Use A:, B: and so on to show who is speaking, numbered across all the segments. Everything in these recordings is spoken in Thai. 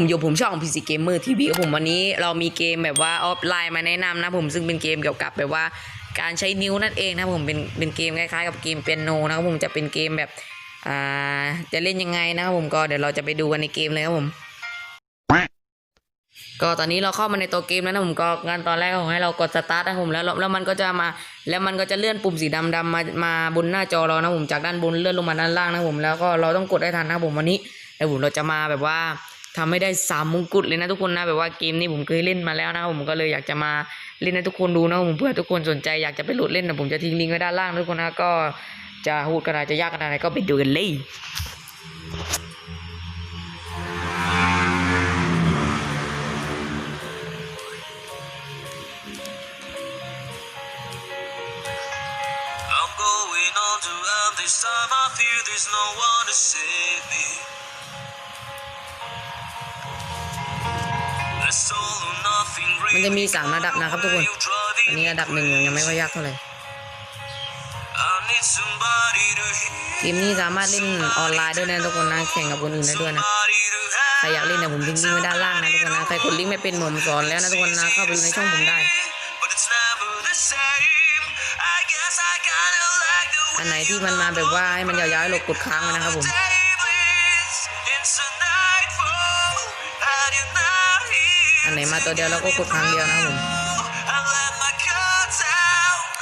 A: ผมอยู่ผมช่อง PC Gamer TV ครับผมวันนี้เรามีเกมแบบว่าออฟไลน์มาแนะนำนะผมซึ่งเป็นเกมเกี่ยวกับแบบว่าการใช้นิ้วนั่นเองนะผมเป็นเป็นเกมคล้ายๆกับเกมเปียโนนะครับผมจะเป็นเกมแบบอ่าจะเล่นยังไงนะครับผมก็เดี๋ยวเราจะไปดูกันในเกมเลยครับผม ก็ตอนนี้เราเข้ามาในตัวเกมแล้วนะผมก็งานตอนแรกของให้เรากดสตาร์ทนะผมแล้วแล้วมันก็จะมา แล้วมันก็จะเลื่อนปุ่มสีดำๆมามาบนหน้าจอเรานะผมจากด้านบนเลื่อนลงมาด้านล่างนะผมแล้วก็เราต้องกดให้ทันนะผมวันนี้แล้วผมเราจะมาแบบว่า ทำให้ได้สามมงกุฎเลยนะทุกคนนะแบบว่าเกมนี้ผมเคยเล่นมาแล้วนะผมก็เลยอยากจะมาเล่นให้ทุกคนดูนะผมเพื่อทุกคนสนใจอยากจะไปโหลดเล่นนะผมจะทิ้งลิงก์ไว้ด้านล่างทุกคนนะก็จะพูดกระดาษจะยากขนาดไหนก็ไปดูกันเลย
B: I'm going on to end this time. I feel there's no one to save me.
A: มันจะมีสามระดับนะครับทุกคน อันนี้ระดับหนึ่งยังไม่ค่อยยากเท่าไหร่
B: I need somebody to
A: เกมนี้สามารถเล่นออนไลน์ด้วยนะทุกคนนะแข่งกับคนอื่นได้ด้วยนะใครอยากเล่นเนี่ยผมทิ้งลิงก์ไว้ด้านล่างนะทุกคนนะใครกดลิงก์ไม่เป็นผมสอนแล้วนะทุกคนนะเข้าไปดูในช่องผมได้อันไหนที่มันมาแบบว่าให้มันยาวๆให้เรากดค้างนะครับผม อันไหนมาตัวเดียวแล้วก็กดครั้งเดียวนะผม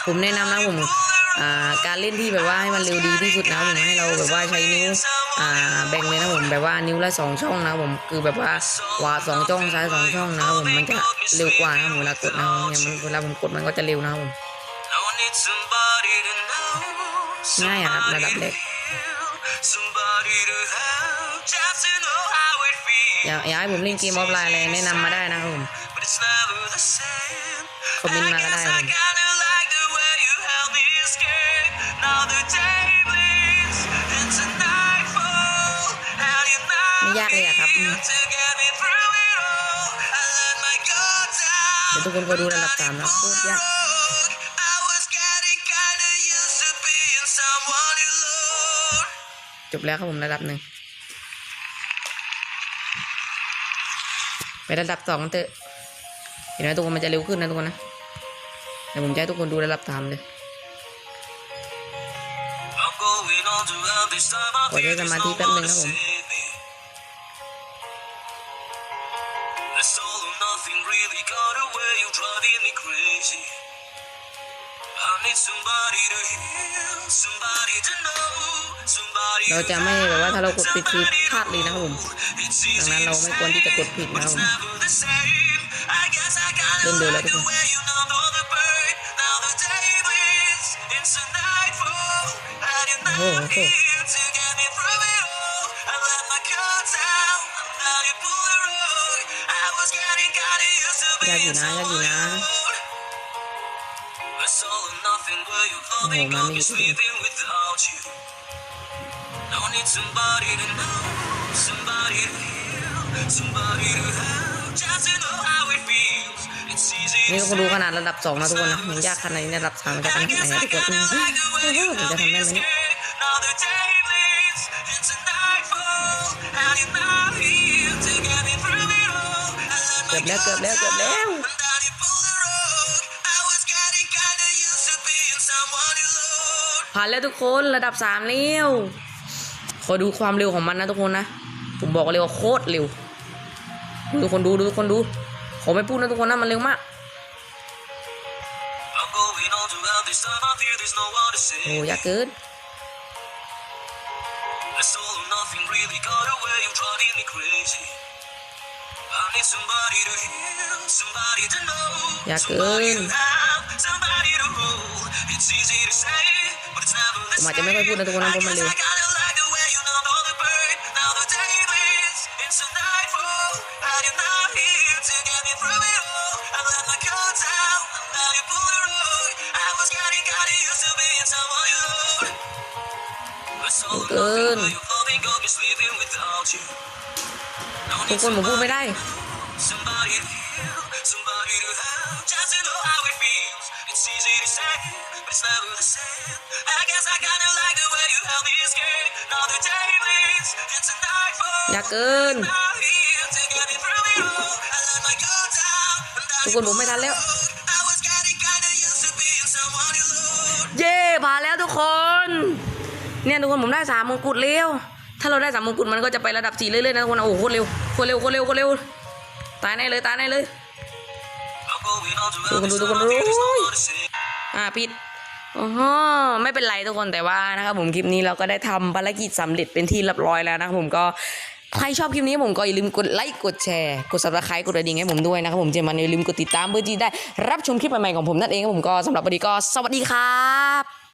A: ผมแนะนำนะผมการเล่นที่แบบว่าให้มันเร็วดีที่สุดนะผมให้เราแบบว่าใช้นิ้วแบ่งเลยนะผมแบบว่านิ้วละสองช่องนะผมคือแบบว่าขวาสองช่องซ้ายสองช่องนะผมมันจะเร็วกว่านะผมเวลากดนะครับผมอย่างมันเวลาผมกดมันก็จะเร็วนะผมง่ายอะครับระดับเล็ก อยาอยากให้ผมเล่นเกมออฟไลน์อะไแนะนำมาได้นะครับผมคอมเมนต์มาก็ได้ผมไม่ยากเลยครับเดี๋ยวทุกคนก็ดูระดับสามนะโคตรยากจบแล้วครับผมระดับหนึ่ง ไประดับสองกันเถอะเห็นไหมทุกคนมันจะเร็วขึ้นนะทุกคนนะเดี๋ยวผมจะให้ทุกคนดูระดับสามเลย
B: I'm going on to end this time. I
A: ขอใช้สมาธิแป๊บหนึ่งครั
B: บ
A: ผม เราจะไม่แบบว่าถ้าเรากดผิดคือพลาดเลยนะครับผม
B: It's
A: ดัง
B: easy
A: นั้นเรา
B: to
A: ไม่ควรที่จะกดผิด
B: but
A: นะครับ
B: it's
A: ผม
B: never the same. I guess I kinda
A: เล่นดูแล้ว
B: like
A: ทุก
B: the
A: คน
B: way you numb all the burn. Now the day bleeds into nightfall, and you're not
A: Oh, okay.
B: here to get me through it all. I let my guard down, and now you pull the rug. I was getting kinda used to
A: ยากอยู่
B: being
A: นะยากอยู่
B: someone
A: นะ
B: where you call me,
A: Oh,
B: got me
A: mommy.
B: sleeping without you. Now I need somebody to know, somebody to hear, somebody to have, just to know how it feels. It's easy
A: นี่
B: to
A: ทุกคนดูขนาดระดับสองนะทุกคนนะมันยากขนาดนี้ระดับสามมันจะข
B: I
A: นาดไหน
B: guess
A: นะ
B: I
A: ทุกคน
B: kinda like the way you
A: ผมจะ
B: help
A: ทำ
B: me
A: ได้ไหมเนี่ย
B: escape. Now the day bleeds into nightfall, and you're not here to get me through it all. I let
A: เกื
B: my
A: อบแล้วเกือบแล้วเกือบแล้ว ผ่านแล้วทุกคนระดับสามแล้วขอดูความเร็วของมันนะทุกคนนะ ผมบอกเลยว่าโคตรเร็วดูทุกคนดูดูทุกคนดู ขอไม่พูดนะทุกคนนะมันเร็วมาก
B: I'm going on to end this time. I fear there's no one to
A: โอ้
B: save.
A: ยากเกิน
B: It's all or nothing really got
A: ผมอาจ
B: same.
A: จะไม่ค่อยพูดนะทุกคนนะ
B: I
A: เพราะมัน
B: guess
A: เร็ว
B: I kinda like the way you numb all the burn. Now the day bleeds into nightfall, and you're not here to get me through it all. I let my guard down, and now you pull the rug. I was getting kinda used to being someone you loved. It's all or nothing
A: Good.
B: where you loving, got me sleeping without you. No
A: ทุก
B: need
A: คนผมพูดไม่ได้ ยากเกิน ทุกคนผมไม่ทันแล้ว เย่ผ่านแล้วทุกคน เนี่ยทุกคนผมได้สามมงกุฎเร็ว ถ้าเราได้สามมงกุฎมันก็จะไประดับสี่เรื่อยๆนะทุกคน โอ้โหโคตรเร็ว โคตรเร็ว โคตรเร็ว โคตรเร็ว ตายแน่เลย ตายแน่เลย
B: I'm going on to
A: Tuh,
B: every
A: tuh, tuh,
B: summer,
A: tuh.
B: there's no more to say.
A: อ่าผิดอ๋อไม่เป็นไรทุกคนแต่ว่านะครับผมคลิปนี้เราก็ได้ทำภารกิจสำเร็จเป็นที่เรียบร้อยแล้วนะครับผมก็ ใครชอบคลิปนี้ผมก็อย่าลืมกดไลค์กดแชร์กดซับสไครต์กดกระดิ่งให้ผมด้วยนะครับผมเจมันอย่าลืมกดติดตามเพื่อที่ได้รับชมคลิปใหม่ๆของผมนั่นเองครับผมก็สำหรับวันนี้ก็สวัสดีครับ